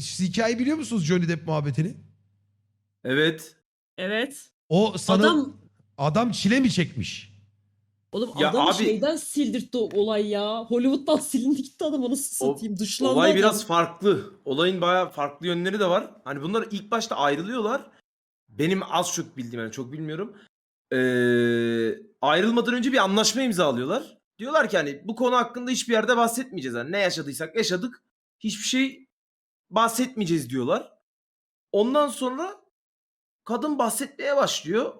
Siz hikayeyi biliyor musunuz Johnny Depp muhabbetini? Evet. Evet. O sana adam, Adam çile mi çekmiş? oğlum Ya adam abi- şeyden sildirtti o olay ya. Hollywood'dan silindi gitti adam anasını O- satayım. Dışlandı Olay adam. biraz farklı. Olayın bayağı farklı yönleri de var. Hani bunlar ilk başta ayrılıyorlar. Benim az çok bildiğim yani çok bilmiyorum. Ee, ayrılmadan önce bir anlaşma imzalıyorlar. Diyorlar ki hani bu konu hakkında hiçbir yerde bahsetmeyeceğiz. Yani ne yaşadıysak yaşadık. Hiçbir şey bahsetmeyeceğiz diyorlar. Ondan sonra kadın bahsetmeye başlıyor.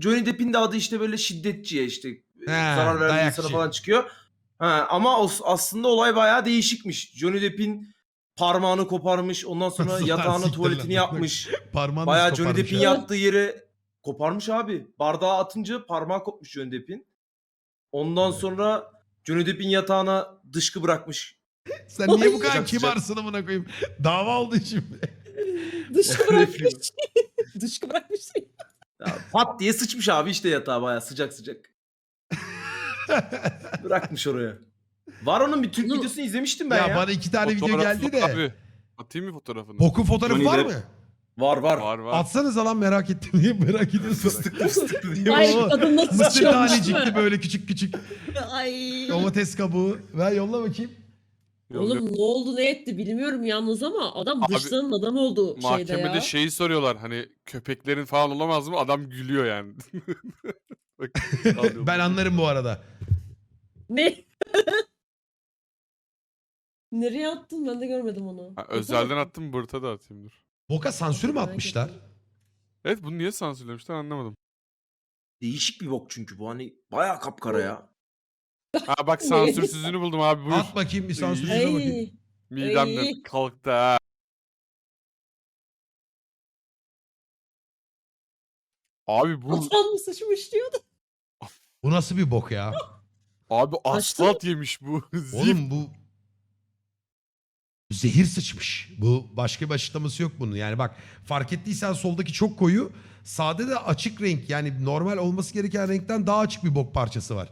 Johnny Depp'in de adı işte böyle şiddetçiye işte zarar veren insana falan çıkıyor. Ha, ama aslında olay bayağı değişikmiş. Johnny Depp'in parmağını koparmış. Ondan sonra siktir tuvaletini yapmış. Parmağını Bayağı Johnny Depp'in ya? yattığı yere koparmış abi. Bardağı atınca parmağı kopmuş Johnny Depp'in. Ondan sonra Johnny Depp'in yatağına dışkı bırakmış. Sen niye bu kadar Sıcak sıcak. kibarsın amına koyayım? Dava oldu şimdi. Dışkı bırakmış. Dışkı bırakmış. Ya, pat diye sıçmış abi işte yatağa bayağı sıcak sıcak. Bırakmış oraya. Var onun bir Türk Bunu- videosunu izlemiştim ben ya, ya. bana iki tane video Fotoğrafı geldi de. Abi. Atayım mı fotoğrafını? Bokun fotoğrafı Johnny var Depp. mı? Var var. Var var. Atsanız lan merak ettim diye merak ediyorsun. Fıstıklı fıstıklı diye. Ay o kadın nasıl Mısır değil mi? böyle küçük küçük. Ay. Domates kabuğu. Ver yolla bakayım. Oğlum ne oldu ne etti bilmiyorum yalnız ama adam Abi, dışlanan adam oldu şeyde Mahkemede ya. şeyi soruyorlar hani köpeklerin falan olamaz mı? Adam gülüyor yani. Bak, alıyorum. ben anlarım bu arada. Ne? Nereye attın ben de görmedim onu. Ha, özelden attım Bırt'a da atayım dur. Boka sansür mü atmışlar? Evet bunu niye sansürlemişler anlamadım. Değişik bir bok çünkü bu hani bayağı kapkara ya. Ha bak sansürsüzünü buldum abi buyur. At bakayım bir sansürsüze bakayım. Ay. Midemden Ay. kalktı ha. Abi bu Atan mı sıçmış diyordu. Bu nasıl bir bok ya? abi Açtı asfalt yemiş bu. Oğlum bu zehir sıçmış. Bu başka bir açıklaması yok bunun. Yani bak fark ettiysen soldaki çok koyu. Sağda da açık renk. Yani normal olması gereken renkten daha açık bir bok parçası var.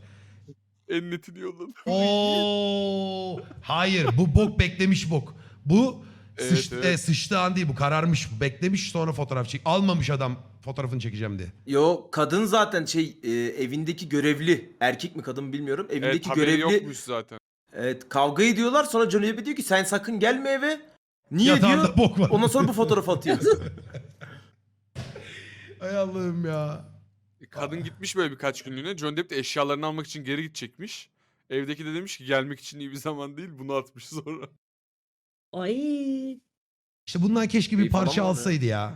En netini yolladım. Oo, hayır bu bok beklemiş bok. Bu Evet, sıç, evet. e, sıçtığı an değil bu kararmış. Bu beklemiş sonra fotoğraf çek. Almamış adam fotoğrafını çekeceğim diye. Yo kadın zaten şey e, evindeki görevli erkek mi kadın mı bilmiyorum. Evet Evindeki haberi görevli yokmuş zaten. Evet, kavga ediyorlar. Sonra Johnny Depp diyor ki sen sakın gelme eve. Niye Yatağında diyor? bok var. Ondan sonra bu fotoğrafı atıyor. Ay Allah'ım ya. Kadın gitmiş böyle birkaç günlüğüne. John Depp de eşyalarını almak için geri gidecekmiş. Evdeki de demiş ki gelmek için iyi bir zaman değil. Bunu atmış sonra. Ay. İşte bundan keşke bir İyi falan parça var ya. alsaydı ya.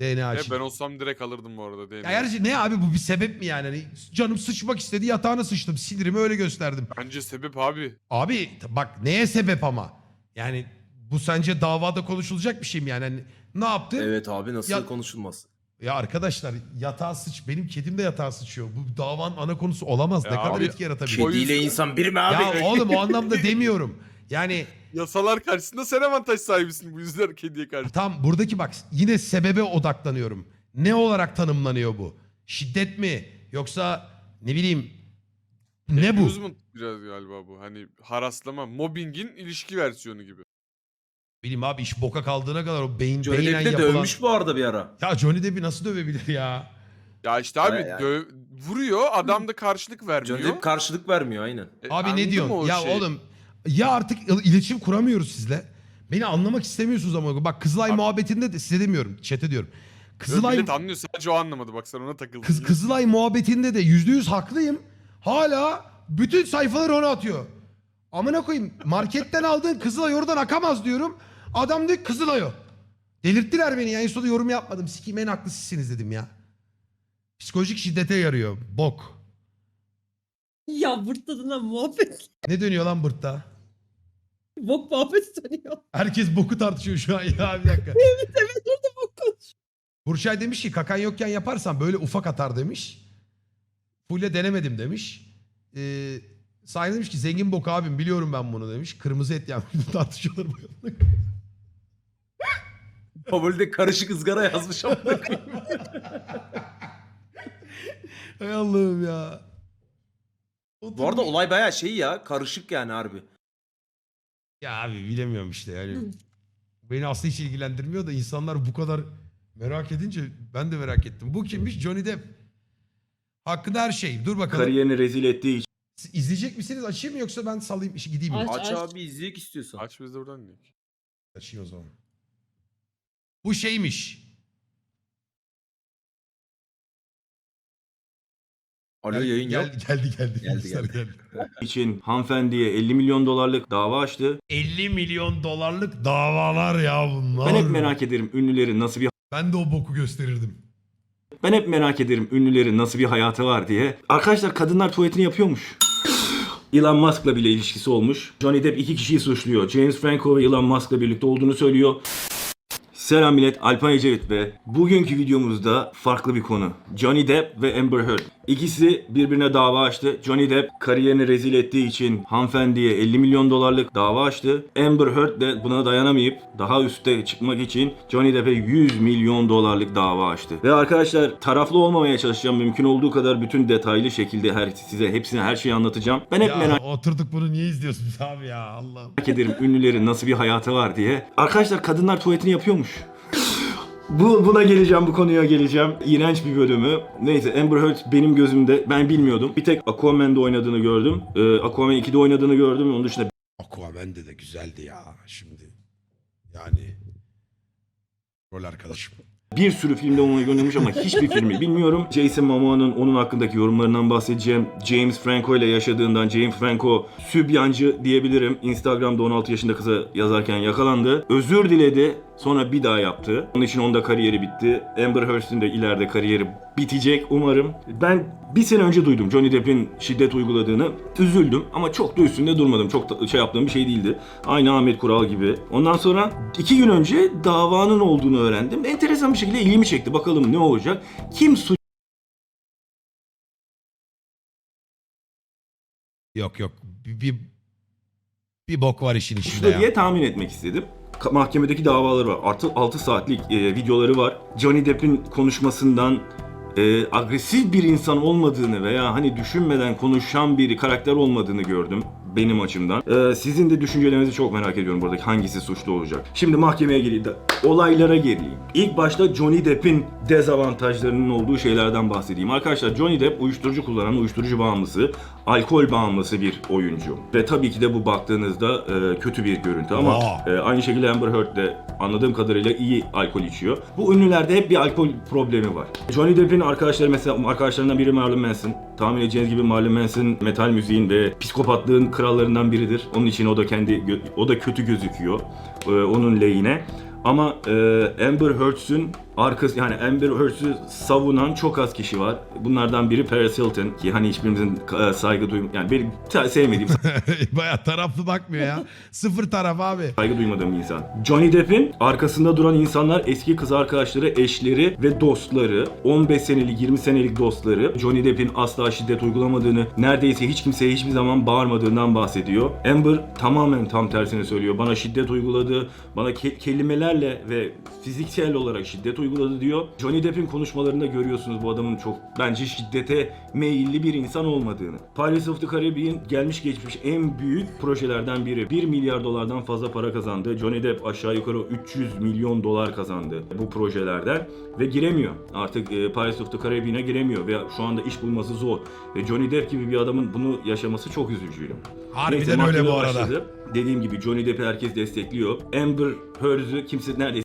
DNA E, için. ben olsam direkt alırdım bu arada. Ya DNA. gerçi ne abi bu bir sebep mi yani? Hani canım sıçmak istedi yatağına sıçtım. Sinirimi öyle gösterdim. Bence sebep abi. Abi bak neye sebep ama? Yani bu sence davada konuşulacak bir şey mi yani? Hani, ne yaptı? evet abi nasıl Ya- konuşulmaz. Ya arkadaşlar yatağa sıç. Benim kedim de yatağa sıçıyor. Bu davanın ana konusu olamaz. ne Ya kadar abi, etki yaratabilir? Kediyle insan bir mi abi? Ya oğlum o anlamda demiyorum. Yani Yasalar karşısında sen avantaj sahibisin bu yüzden kediye karşı. tam buradaki bak yine sebebe odaklanıyorum. Ne olarak tanımlanıyor bu? Şiddet mi? Yoksa ne bileyim ne bu? Amusement biraz galiba bu. Hani haraslama, mobbingin ilişki versiyonu gibi. Bileyim abi iş boka kaldığına kadar o beyin Johnny beynen Depp de yapılan... dövmüş bu arada bir ara. Ya Johnny Depp'i nasıl dövebilir ya? Ya işte abi Baya yani. dö- vuruyor adam da karşılık vermiyor. Johnny Depp karşılık vermiyor aynen. E, Abi anladın ne mı diyorsun? o Ya şeyi? oğlum ya artık il- iletişim kuramıyoruz sizle. Beni anlamak istemiyorsunuz ama. Bak Kızılay Abi- muhabbetinde de size demiyorum. Chat'e diyorum. Kızılay, millet anlıyor sadece o anlamadı bak sen ona takıldın. Kız, Kızılay muhabbetinde de yüzde yüz haklıyım. Hala bütün sayfaları ona atıyor. Amına koyayım marketten aldığın Kızılay oradan akamaz diyorum. Adam diyor ki, Kızılay o. Delirttiler beni ya. En sonunda yorum yapmadım. Sikiyim en haklı sizsiniz dedim ya. Psikolojik şiddete yarıyor. Bok. Ya bırtladığına muhabbet. Ne dönüyor lan bırtta? Bok muhabbeti dönüyor. Herkes boku tartışıyor şu an ya bir dakika. evet evet orada bok konuş. Burçay demiş ki kakan yokken yaparsan böyle ufak atar demiş. Fulle denemedim demiş. Ee, Sahin demiş ki zengin bok abim biliyorum ben bunu demiş. Kırmızı et yani tartışıyorlar bu yana. Favoride karışık ızgara yazmış ama. Hay Allah'ım ya. Bu arada olay bayağı şey ya karışık yani harbi. Ya abi bilemiyorum işte yani. Beni aslında hiç ilgilendirmiyor da insanlar bu kadar merak edince ben de merak ettim. Bu kimmiş? Johnny Depp. Hakkında her şey. Dur bakalım. kariyerini rezil ettiği için Siz İzleyecek misiniz? Açayım mı yoksa ben salayım işi gideyim mi? Aç, Aç, aç. abi izleyek istiyorsan. Aç biz de oradan dinleyelim. Açayım o zaman. Bu şeymiş. Alo Gel- yayın gel, yok. Geldi geldi. Geldi, Bilgisayar geldi. geldi. için hanımefendiye 50 milyon dolarlık dava açtı. 50 milyon dolarlık davalar ya bunlar. Ben hep merak ederim ünlülerin nasıl bir Ben de o boku gösterirdim. ben hep merak ederim ünlülerin nasıl bir hayatı var diye. Arkadaşlar kadınlar tuvaletini yapıyormuş. Elon Musk'la bile ilişkisi olmuş. Johnny Depp iki kişiyi suçluyor. James Franco ve Elon Musk'la birlikte olduğunu söylüyor. Selam millet, Alpan Ecevit ve bugünkü videomuzda farklı bir konu. Johnny Depp ve Amber Heard. İkisi birbirine dava açtı. Johnny Depp kariyerini rezil ettiği için hanımefendiye 50 milyon dolarlık dava açtı. Amber Heard de buna dayanamayıp daha üste çıkmak için Johnny Depp'e 100 milyon dolarlık dava açtı. Ve arkadaşlar taraflı olmamaya çalışacağım. Mümkün olduğu kadar bütün detaylı şekilde her, size hepsini her şeyi anlatacağım. Ben hep Ya merak oturduk bunu niye izliyorsunuz abi ya Allah. merak ederim ünlülerin nasıl bir hayatı var diye. Arkadaşlar kadınlar tuvaletini yapıyormuş. Bu, buna geleceğim, bu konuya geleceğim. İğrenç bir bölümü. Neyse Amber Heard benim gözümde ben bilmiyordum. Bir tek Aquaman'da oynadığını gördüm. Ee, Aquaman 2'de oynadığını gördüm. Onun dışında Aquaman'de de güzeldi ya şimdi. Yani rol arkadaşım. Bir sürü filmde onu oynamış ama hiçbir filmi bilmiyorum. Jason Momoa'nın onun hakkındaki yorumlarından bahsedeceğim. James Franco ile yaşadığından James Franco sübyancı diyebilirim. Instagram'da 16 yaşında kıza yazarken yakalandı. Özür diledi. Sonra bir daha yaptı. Onun için onda kariyeri bitti. Amber Heard'in de ileride kariyeri bitecek umarım. Ben bir sene önce duydum Johnny Depp'in şiddet uyguladığını. Üzüldüm ama çok da üstünde durmadım. Çok da şey yaptığım bir şey değildi. Aynı Ahmet Kural gibi. Ondan sonra iki gün önce davanın olduğunu öğrendim. Enteresan bir şekilde ilgimi çekti. Bakalım ne olacak? Kim suç Yok yok bir, bir, bir bok var işin içinde ya. diye tahmin etmek istedim. Ka- Mahkemedeki davaları var. Artı 6 saatlik e, videoları var. Johnny Depp'in konuşmasından e, agresif bir insan olmadığını veya hani düşünmeden konuşan bir karakter olmadığını gördüm benim açımdan. E, sizin de düşüncelerinizi çok merak ediyorum buradaki hangisi suçlu olacak. Şimdi mahkemeye geleyim de olaylara geleyim. İlk başta Johnny Depp'in dezavantajlarının olduğu şeylerden bahsedeyim. Arkadaşlar Johnny Depp uyuşturucu kullanan, uyuşturucu bağımlısı, alkol bağımlısı bir oyuncu. Ve tabii ki de bu baktığınızda e, kötü bir görüntü ama Aa. e, aynı şekilde Amber Heard de anladığım kadarıyla iyi alkol içiyor. Bu ünlülerde hep bir alkol problemi var. Johnny Depp'in arkadaşları mesela arkadaşlarından biri Marilyn Manson. Tahmin edeceğiniz gibi Marilyn Manson metal müziğin ve psikopatlığın krallarından biridir. Onun için o da kendi o da kötü gözüküyor. e, onun lehine. Ama e, Amber Heard'ün arkası yani Amber Heard'ü savunan çok az kişi var. Bunlardan biri Paris Hilton ki hani hiçbirimizin e, saygı duyum yani benim sevmediğim Baya taraflı bakmıyor ya. Sıfır taraf abi. saygı duymadığım insan. Johnny Depp'in arkasında duran insanlar eski kız arkadaşları, eşleri ve dostları. 15 senelik, 20 senelik dostları. Johnny Depp'in asla şiddet uygulamadığını, neredeyse hiç kimseye hiçbir zaman bağırmadığından bahsediyor. Amber tamamen tam tersini söylüyor. Bana şiddet uyguladı, bana ke- kelimelerle ve fiziksel olarak şiddet uyguladı diyor. Johnny Depp'in konuşmalarında görüyorsunuz bu adamın çok bence şiddete meyilli bir insan olmadığını. Pirates of the Caribbean gelmiş geçmiş en büyük projelerden biri. 1 milyar dolardan fazla para kazandı. Johnny Depp aşağı yukarı 300 milyon dolar kazandı bu projelerden ve giremiyor. Artık e, Pirates of the Caribbean'e giremiyor ve şu anda iş bulması zor. Ve Johnny Depp gibi bir adamın bunu yaşaması çok üzücü. Harbiden Neyse, öyle bu arada. başladı. Dediğim gibi Johnny Depp'i herkes destekliyor. Amber Heard'ü kimse neredeyse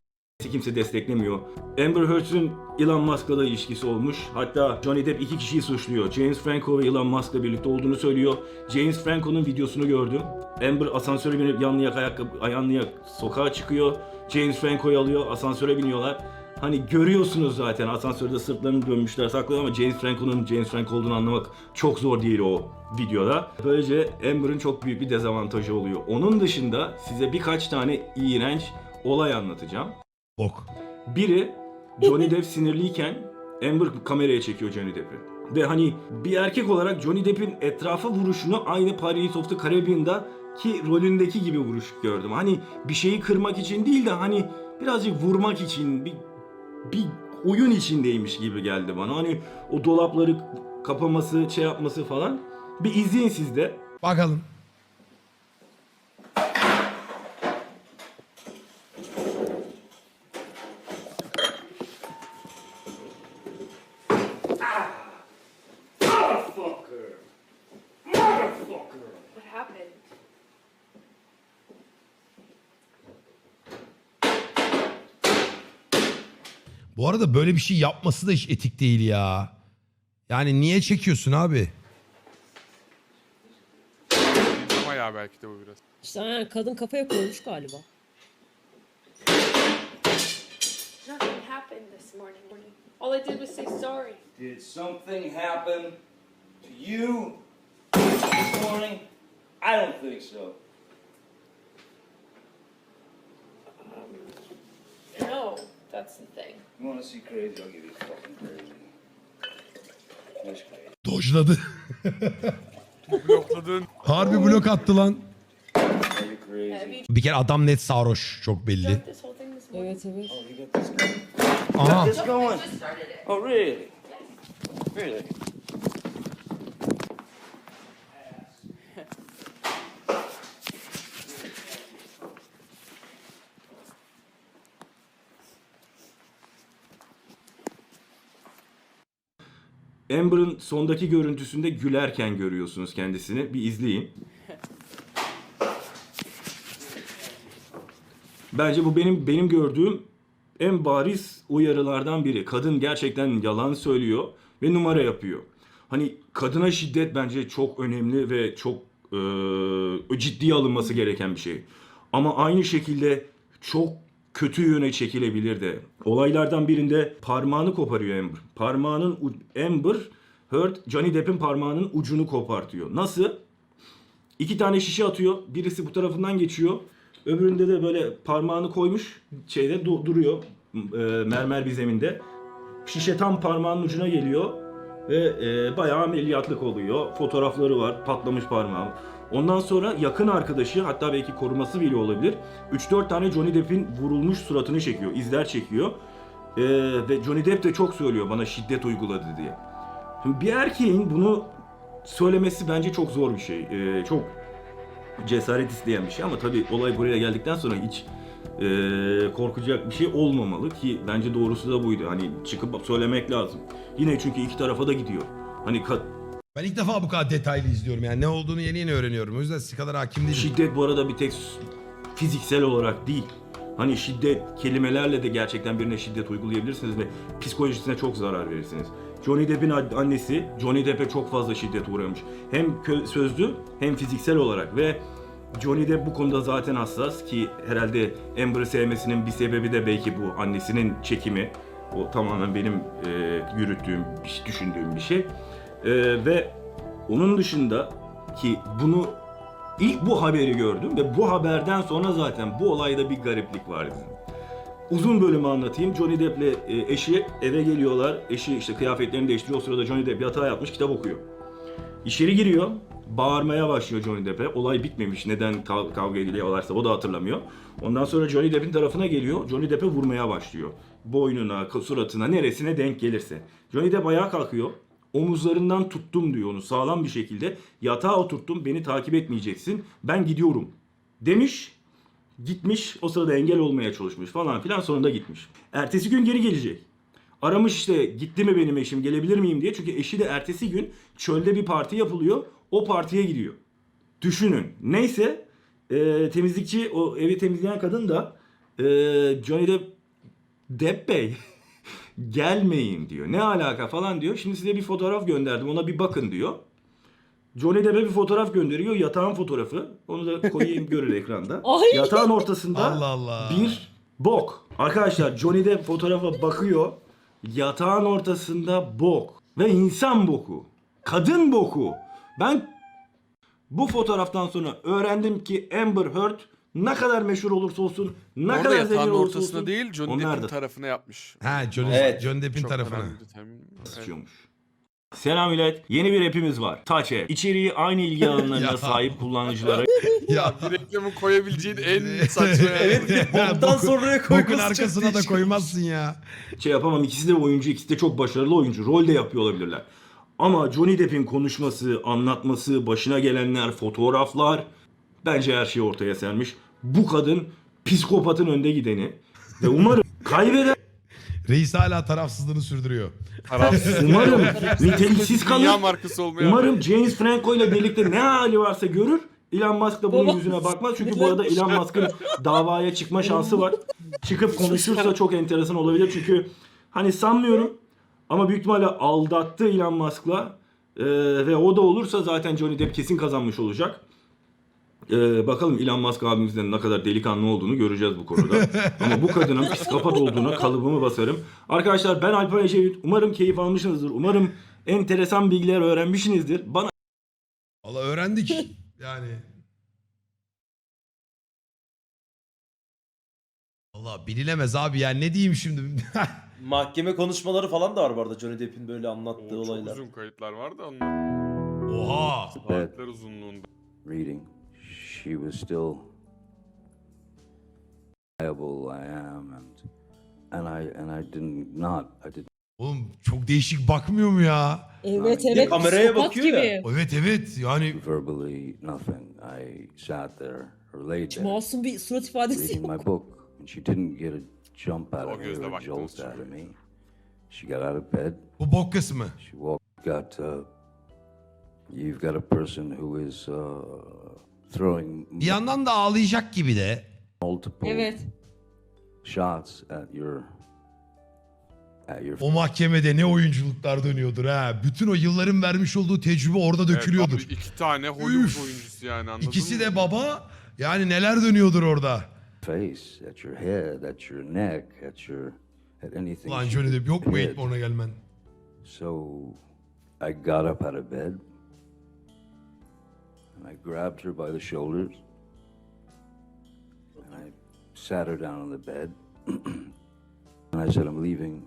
kimse desteklemiyor. Amber Heard'ün Elon Musk'la da ilişkisi olmuş. Hatta Johnny Depp iki kişiyi suçluyor. James Franco ve Elon Musk'la birlikte olduğunu söylüyor. James Franco'nun videosunu gördüm. Amber asansöre binip yanlayak ayakkabı, yanlayak sokağa çıkıyor. James Franco'yu alıyor, asansöre biniyorlar. Hani görüyorsunuz zaten asansörde sırtlarını dönmüşler saklıyor ama James Franco'nun James Franco olduğunu anlamak çok zor değil o videoda. Böylece Amber'ın çok büyük bir dezavantajı oluyor. Onun dışında size birkaç tane iğrenç olay anlatacağım. Bok. Biri Johnny Depp sinirliyken Amber kameraya çekiyor Johnny Depp'i. Ve hani bir erkek olarak Johnny Depp'in etrafa vuruşunu aynı Pirates of the Caribbean'da ki rolündeki gibi vuruş gördüm. Hani bir şeyi kırmak için değil de hani birazcık vurmak için bir bir oyun içindeymiş gibi geldi bana. Hani o dolapları kapaması, şey yapması falan Bir izleyin siz de. Bakalım. Bu arada böyle bir şey yapması da hiç etik değil ya. Yani niye çekiyorsun abi? Ama ya belki de bu biraz. İşte ha, kadın kafaya koymuş galiba. Nothing happened this morning. All I did was say sorry. Did something happen to you this morning? I don't think so. No, that's the thing. You want to see crazy? I'll give you fucking crazy. That's crazy. Dojladı. Blokladın. Harbi blok attı lan. Are you crazy? Have you Bir kere adam net sarhoş. Çok belli. drank this whole thing this morning? Evet evet. Oh, you got this going. Aha. This going? Oh, really? Really? Amber'ın sondaki görüntüsünde gülerken görüyorsunuz kendisini. Bir izleyin. Bence bu benim benim gördüğüm en bariz uyarılardan biri. Kadın gerçekten yalan söylüyor ve numara yapıyor. Hani kadına şiddet bence çok önemli ve çok e, ciddiye alınması gereken bir şey. Ama aynı şekilde çok kötü yöne çekilebilir de. Olaylardan birinde parmağını koparıyor Amber. Parmağının Amber Heard Johnny Depp'in parmağının ucunu kopartıyor. Nasıl? İki tane şişe atıyor. Birisi bu tarafından geçiyor. Öbüründe de böyle parmağını koymuş şeyde du- duruyor. e, mermer bir zeminde. Şişe tam parmağının ucuna geliyor ve e, bayağı ameliyatlık oluyor. Fotoğrafları var. Patlamış parmağı. Ondan sonra yakın arkadaşı hatta belki koruması bile olabilir. 3-4 tane Johnny Depp'in vurulmuş suratını çekiyor. izler çekiyor. E, ve Johnny Depp de çok söylüyor bana şiddet uyguladı diye. Şimdi bir erkeğin bunu söylemesi bence çok zor bir şey. E, çok cesaret isteyen bir şey ama tabii olay buraya geldikten sonra hiç e, korkacak bir şey olmamalı ki bence doğrusu da buydu. Hani çıkıp söylemek lazım. Yine çünkü iki tarafa da gidiyor. Hani Ben ilk defa bu kadar detaylı izliyorum yani ne olduğunu yeni yeni öğreniyorum. O yüzden siz kadar hakim değilim. şiddet bu arada bir tek fiziksel olarak değil. Hani şiddet kelimelerle de gerçekten birine şiddet uygulayabilirsiniz ve psikolojisine çok zarar verirsiniz. Johnny Depp'in annesi Johnny Depp'e çok fazla şiddet uğramış. Hem sözlü hem fiziksel olarak ve Johnny Depp bu konuda zaten hassas ki herhalde Amber'ı sevmesinin bir sebebi de belki bu annesinin çekimi. O tamamen benim e, yürüttüğüm, düşündüğüm bir şey. E, ve onun dışında ki bunu İlk bu haberi gördüm ve bu haberden sonra zaten bu olayda bir gariplik var dizinin. Uzun bölümü anlatayım. Johnny Depp'le e, eşi eve geliyorlar. Eşi işte kıyafetlerini değiştiriyor. O sırada Johnny Depp yatağa yatmış kitap okuyor. İçeri giriyor. Bağırmaya başlıyor Johnny Depp'e. Olay bitmemiş. Neden kav- kavga ediliyorlarsa o da hatırlamıyor. Ondan sonra Johnny Depp'in tarafına geliyor. Johnny Depp'e vurmaya başlıyor. Boynuna, suratına, neresine denk gelirse. Johnny Depp ayağa kalkıyor. Omuzlarından tuttum diyor onu sağlam bir şekilde. Yatağa oturttum beni takip etmeyeceksin. Ben gidiyorum demiş. Gitmiş o sırada engel olmaya çalışmış falan filan sonunda gitmiş. Ertesi gün geri gelecek. Aramış işte gitti mi benim eşim gelebilir miyim diye. Çünkü eşi de ertesi gün çölde bir parti yapılıyor. O partiye gidiyor. Düşünün. Neyse e, temizlikçi o evi temizleyen kadın da e, Johnny Depp, Depp Bey gelmeyin diyor. Ne alaka falan diyor. Şimdi size bir fotoğraf gönderdim ona bir bakın diyor. Johnny Depp'e bir fotoğraf gönderiyor. Yatağın fotoğrafı. Onu da koyayım görür ekranda. Ay! Yatağın ortasında Allah Allah. bir bok. Arkadaşlar Johnny Depp fotoğrafa bakıyor. Yatağın ortasında bok. Ve insan boku. Kadın boku. Ben bu fotoğraftan sonra öğrendim ki Amber Heard ne kadar meşhur olursa olsun, ne Orada kadar yatağın zengin olursa ortasına olsun değil Johnny onlar Depp'in da tarafına yapmış. Ha Johnny, Evet. John Depp'in Çok tarafına. önemli bir detay. Evet. sıçıyormuş. Selam millet. Yeni bir app'imiz var. Touch App. İçeriği aynı ilgi alanlarına Ya. sahip kullanıcılara ya. Bir reklamı koyabileceğin en saçma. Evet, boktan Boku- sonraya koyması Bokun arkasına da koymazsın ya. şey yapamam. İkisi de oyuncu, ikisi de çok başarılı oyuncu. Rol de yapıyor olabilirler. Ama Johnny Depp'in konuşması, anlatması, başına gelenler, fotoğraflar bence her şey ortaya sermiş. Bu kadın psikopatın önde gideni ve umarım kaybeder Reis hala tarafsızlığını sürdürüyor. Tarafsız. Umarım niteliksiz Dünya kalır. markası olmaya Umarım James Franco ile birlikte ne hali varsa görür. Elon Musk da bunun Baba. yüzüne bakmaz. Çünkü bu arada Elon Musk'ın davaya çıkma şansı var. Çıkıp konuşursa çok enteresan olabilir. Çünkü hani sanmıyorum ama büyük ihtimalle aldattı Elon Musk'la. Ee, ve o da olursa zaten Johnny Depp kesin kazanmış olacak. Ee, bakalım Elon Musk abimizden ne kadar delikanlı olduğunu göreceğiz bu konuda. Ama bu kadının psikopat olduğuna kalıbımı basarım. Arkadaşlar ben Alper Ecevit. Umarım keyif almışsınızdır. Umarım enteresan bilgiler öğrenmişsinizdir. Bana Valla öğrendik. Yani. Allah bilinemez abi yani ne diyeyim şimdi. Mahkeme konuşmaları falan da var bu arada Johnny Depp'in böyle anlattığı Oo, çok olaylar. uzun kayıtlar var da onlar. Oha. Saatler uzunluğunda. reading, she was still viable I am and and I and I did not I did Oğlum çok değişik bakmıyor mu ya? Evet evet. kameraya psikopat bakıyor gibi. ya. Evet evet yani verbally nothing. I sat there or there masum bir surat ifadesi reading yok. my book and she didn't get a jump out O of gözle or a baktığınız jolt out of me. She got out of bed. bu bok kısmı. She walked got uh, you've got a person who is uh, throwing Bir yandan da ağlayacak gibi de. multiple Evet. shots at your at your O mahkemede ne oyunculuklar dönüyordur ha. Bütün o yılların vermiş olduğu tecrübe orada dökülüyordur. Evet, abi iki tane Hollywood Üf. oyuncusu yani anladın İkisi mı? de baba. Yani neler dönüyordur orada. face, at your head, at your neck, at your at anything. Ulan Johnny Depp yok mu did. eğitme ona gelmen? So I got up out of bed and I grabbed her by the shoulders and I sat her down on the bed and I said, I'm leaving.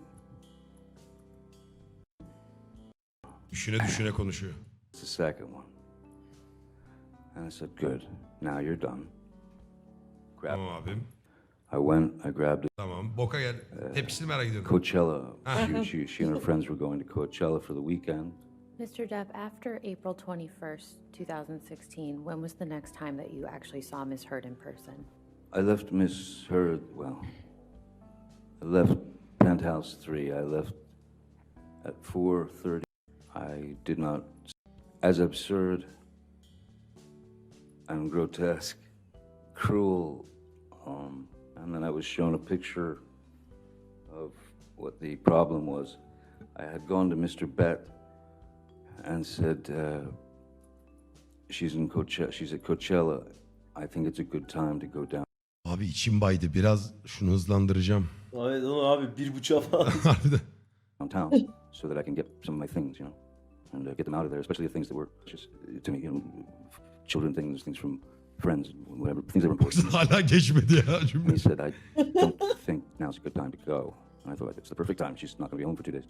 Düşüne düşüne konuşuyor. It's the second one. And I said, Good. Now you're done. Grab. Tamam abim. I went, I grabbed Tamam. Boka gel. Uh, Tepkisini merak ediyorum. Coachella. She, she, she and her friends were going to Coachella for the weekend. Mr. Depp, after April 21st, 2016, when was the next time that you actually saw Miss Heard in person? I left Miss Heard, well, I left Penthouse 3. I left at 4.30. I did not, as absurd and grotesque, cruel, um, and then I was shown a picture of what the problem was. I had gone to Mr. Bett and said, uh, she's in Coachella, she's at Coachella. I think it's a good time to go down. Abi içim baydı. Biraz şunu hızlandıracağım. Evet onu abi bir buçuğa falan. Harbiden. downtown so that I can get some of my things, you know, and uh, get them out of there, especially the things that were just uh, to me, you know, children things, things from friends, whatever, things that were important. Hala geçmedi ya and cümle. he said, I don't think now's a good time to go. And I thought, it's the perfect time. She's not going to be home for two days.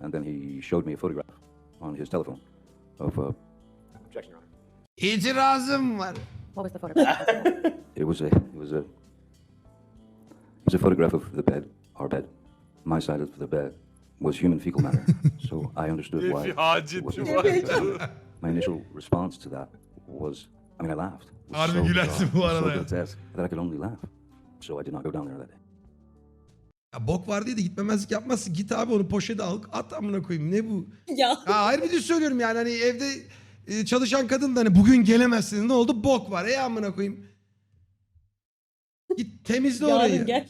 And then he showed me a photograph on his telephone of, uh, objection, Your Honor. İtirazım var. What was the photograph? It was a, it was a, it was a photograph of the bed, our bed. My side of the bed was human fecal matter. so I understood why. It wasn't My initial response to that was, I mean, I laughed. It was Harbi gülersin bu bizarre, arada ya. So grotesque that I could only laugh. So I did not go down there that day. Ya bok var diye de gitmemezlik yapmazsın. Git abi onu poşete al. At amına koyayım. Ne bu? Ya. Ha, hayır bir de söylüyorum yani hani evde e, çalışan kadın da hani bugün gelemezsin. Ne oldu? Bok var. E amına koyayım. Git temizle orayı. Yarın gel.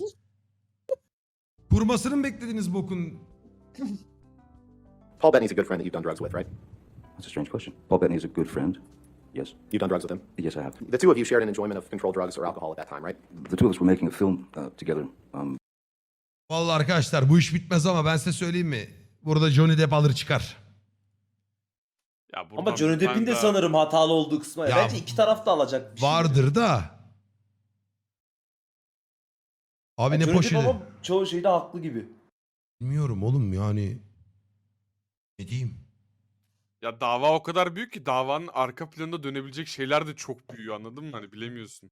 Kurmasını mı beklediniz bokun? Paul Bettany's a good friend that you've done drugs with, right? That's a strange question. Paul Bettany is a good friend. Yes. You've done drugs with him. Yes, I have. The two of you shared an enjoyment of controlled drugs or alcohol at that time, right? The two of us were making a film uh, together. Um, Vallahi arkadaşlar bu iş bitmez ama ben size söyleyeyim mi? Burada Johnny Depp alır çıkar. Ya Ama Johnny Depp'in de sanırım hatalı olduğu kısmı. Ya, Bence iki taraf da alacak. bir şey. Vardır da. Abi Ya ne Johnny Depp poşeti? ama çoğu şeyde haklı gibi. Bilmiyorum oğlum yani. Ne diyeyim? Ya dava o kadar büyük ki davanın arka planında dönebilecek şeyler de çok büyüyor anladın mı? Hani bilemiyorsun.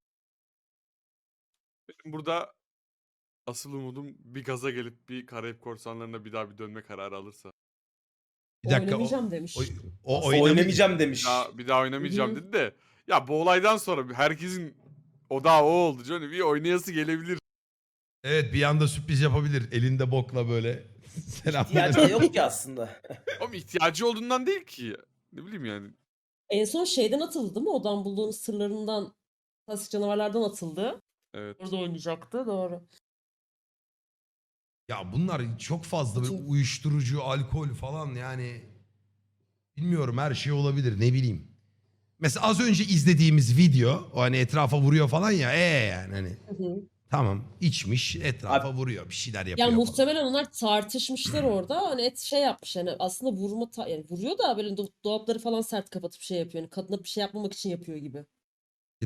Benim burada asıl umudum bir gaza gelip bir Karayip Korsanları'na bir daha bir dönme kararı alırsa. Bir dakika o, Oynamayacağım demiş. o, o oynamayacağım. Oynamayacağım demiş. Bir daha, bir daha oynamayacağım Hı hı. dedi de. Ya bu olaydan sonra herkesin odağı o oldu Johnny. Bir oynayası gelebilir. Evet bir anda sürpriz yapabilir. Elinde bokla böyle. Selam. İhtiyacı da yok ki aslında. Ama ihtiyacı olduğundan değil ki. Ne bileyim yani. En son şeyden atıldı değil mi? Odan bulduğumuz sırlarından klasik canavarlardan atıldı. Evet. Orada oynayacaktı doğru. Ya bunlar çok fazla böyle uyuşturucu, alkol falan yani bilmiyorum her şey olabilir ne bileyim. Mesela az önce izlediğimiz video o hani etrafa vuruyor falan ya ee yani hani Hı hı. tamam içmiş etrafa vuruyor bir şeyler yapıyor. Ya falan. muhtemelen onlar tartışmışlar orada. Hani et şey yapmış yani aslında vurma ta- yani vuruyor da böyle do- dolapları falan sert kapatıp şey yapıyor. Yani kadına bir şey yapmamak için yapıyor gibi.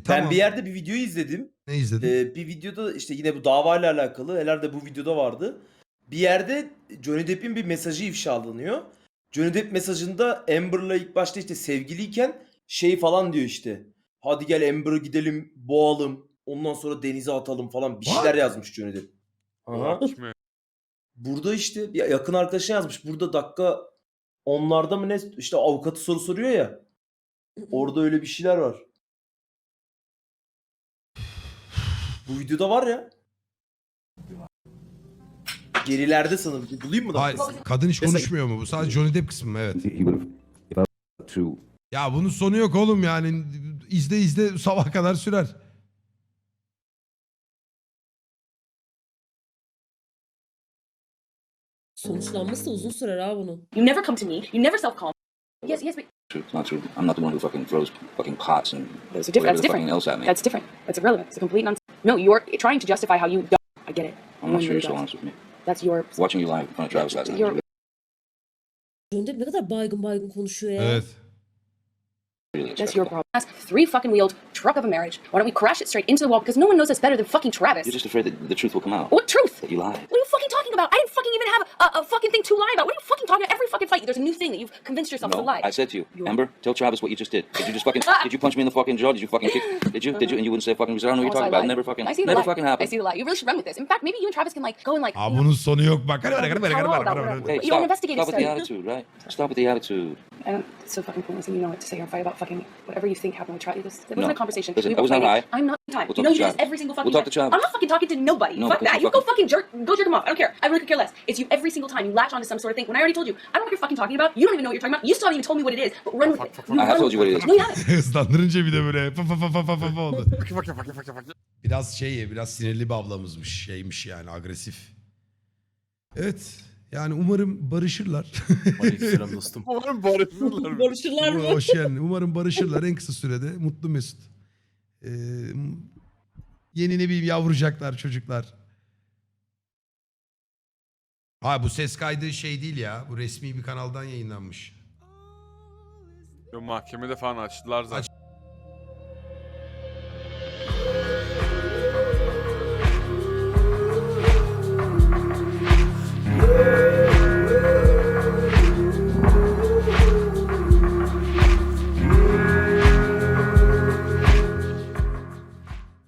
E, tamam. Ben bir yerde bir video izledim. ne izledin? Ee, bir videoda işte yine bu davayla alakalı herhalde bu videoda vardı. Bir yerde Johnny Depp'in bir mesajı ifşalanıyor. Johnny Depp mesajında Amber'la ilk başta işte sevgiliyken şey falan diyor işte. Hadi gel Amber'ı gidelim boğalım. Ondan sonra denize atalım falan bir What? şeyler yazmış Johnny Depp. Aha. Burada işte bir yakın arkadaşına yazmış. Burada dakika onlarda mı ne işte avukatı soru soruyor ya. Orada öyle bir şeyler var. Bu videoda var ya. Gerilerde sanırım. Bulayım mı? da? Hayır, kadın hiç Mesela- konuşmuyor mu bu? Sadece Johnny Depp kısmı mı? Evet. He would have, if I was to Ya bunun sonu yok oğlum yani izle izle sabah kadar sürer. Sonuçlanması da uzun sürer ha bunun. You never come to me. You never self calm. Yes, yes, but true. It's not true. I'm not the one who fucking throws fucking pots and those are different. That's different. else at me. That's different. That's irrelevant. It's a complete nonsense. No, you're trying to justify how you. Don't. I get it. I'm not You sure you're so honest with me. That's your. Watching you live in front of Travis last night. You're- was Johnny Depp ne kadar baygın baygın konuşuyor ya. Evet. That's your problem. That's three fucking wheeled truck of a marriage. Why don't we crash it straight into the wall? Because no one knows us better than fucking Travis. You're just afraid that the truth will come out. What truth? That you lied. What are you fucking talking about? I didn't fucking even have a, a fucking thing to lie about. What are you fucking talking about? Every fucking fight, there's a new thing that you've convinced yourself to No, lie. I said to you, You- Amber, tell Travis what you just did. Did you just fucking, ah! did you punch me in the fucking jaw? Did you fucking kick? Did you? Did you? And you wouldn't say fucking, because I don't know what you're talking about. Never fucking, I see the never lie. fucking I see the lie. You really should run with this. In fact, maybe you and Travis can like go and like. Ah, Abi bunun sonu yok bak. Hadi hadi hadi hadi hadi You're an stop, investigative stop with the attitude, right? Stop with the attitude. And it's so fucking pointless, and you know it to say you're fight about fucking whatever you think happened with Travis. This it wasn't No. a conversation. Listen, We I was not high. I'm not time. We'll you talk know to you do this Travis. every single We'll fucking talk to time. Travis. I'm not fucking talking to nobody. No, Fuck that. you You go fucking- jerk. Go jerk him off. I don't care. I really could care less. It's you every single time. You latch onto some sort of thing when I already told you. I don't know what you're fucking talking about. You don't even know what you're talking about. You still haven't even told me what it is. But run with it. You I have run told you what it is. No, you haven't. Hızlandırınca bir de böyle fa fa fa fa fa fa fa oldu. Biraz şey biraz sinirli bir ablamızmış şeymiş yani agresif. Evet yani umarım barışırlar. Aleykümselam dostum. Umarım barışırlar. Barışırlar mı? Hoş geldin. Umarım barışırlar en kısa sürede. Mutlu Mesut. Ee, yeni ne bileyim yavrucaklar çocuklar. Ha bu ses kaydı şey değil ya. Bu resmi bir kanaldan yayınlanmış. Yo, mahkemede falan açtılar zaten.